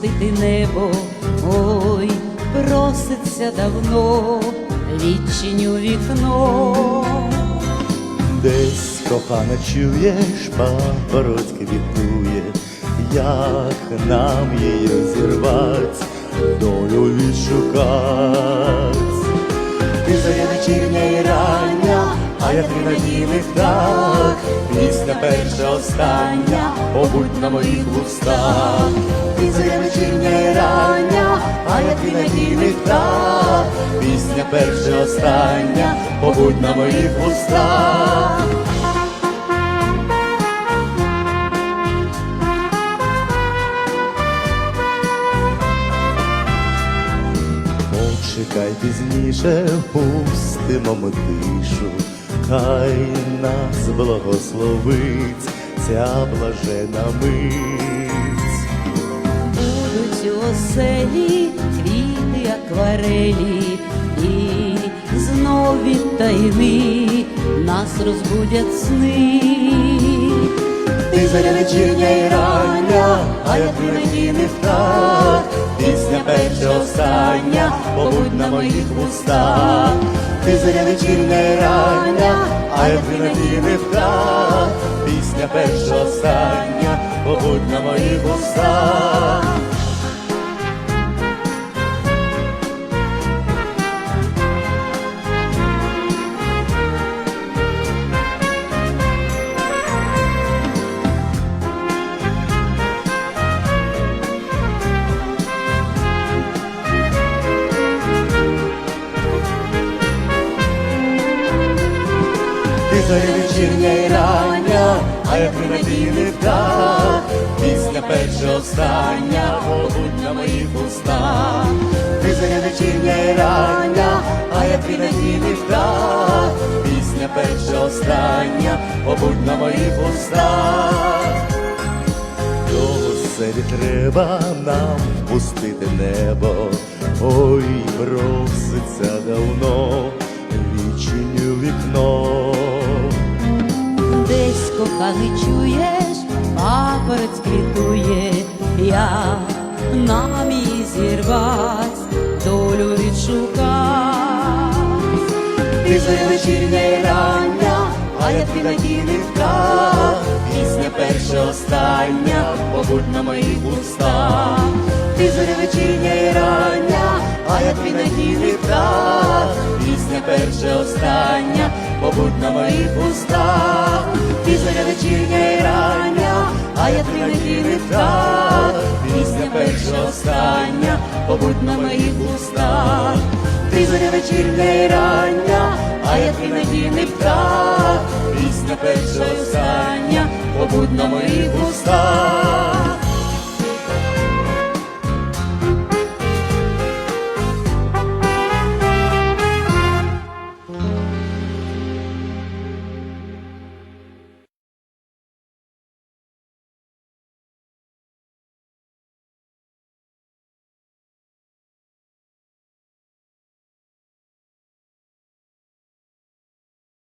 пустити небо, ой, проситься давно, відчиню вікно. Десь кохана чуєш, папороть квітує, як нам її зірвать, долю відшукать. Ти надійних так, пісня перша остання, побудь на моїх вустах. Ти зоря вечірня і рання, а я ти надійних так, пісня перша остання, побудь на моїх вустах. Почекай пізніше, пустимо ми тишу, хай нас благословить ця блажена мить. Будуть у оселі квіти акварелі, і знов від тайни нас розбудять сни. Ти заря вечірня і рання, а я ти надійний птах, пісня перша остання, побудь на моїх вустах. Ти заря вечірня рання, а я ти надійний птах, пісня перша остання, побудь на Ти зоря вечірня і рання, а я надійний птах, пісня перша остання, побудь на моїх устах. Ти зоря вечірня і рання, а я надійний птах, пісня перша остання, побудь на моїх устах. До оселі треба нам впустити небо, ой, проситься давно, відчиню вікно. Коханий чуєш, папорець квітує, я нам її зірвать, долю відшукать. Ти зоря вечірня і рання, а я твій надійний птах, пісня перша остання, побудь на моїх устах. Ти зоря вечірня і рання, а я твій надійний птах, пісня перша остання, побудь на моїх устах. Зоря вечірня і рання, а я не птах, пісня перша остання, побудь на моїх устах. Ти зоря вечірня і рання, а я твій надійний птах, пісня перша остання, побудь на моїх.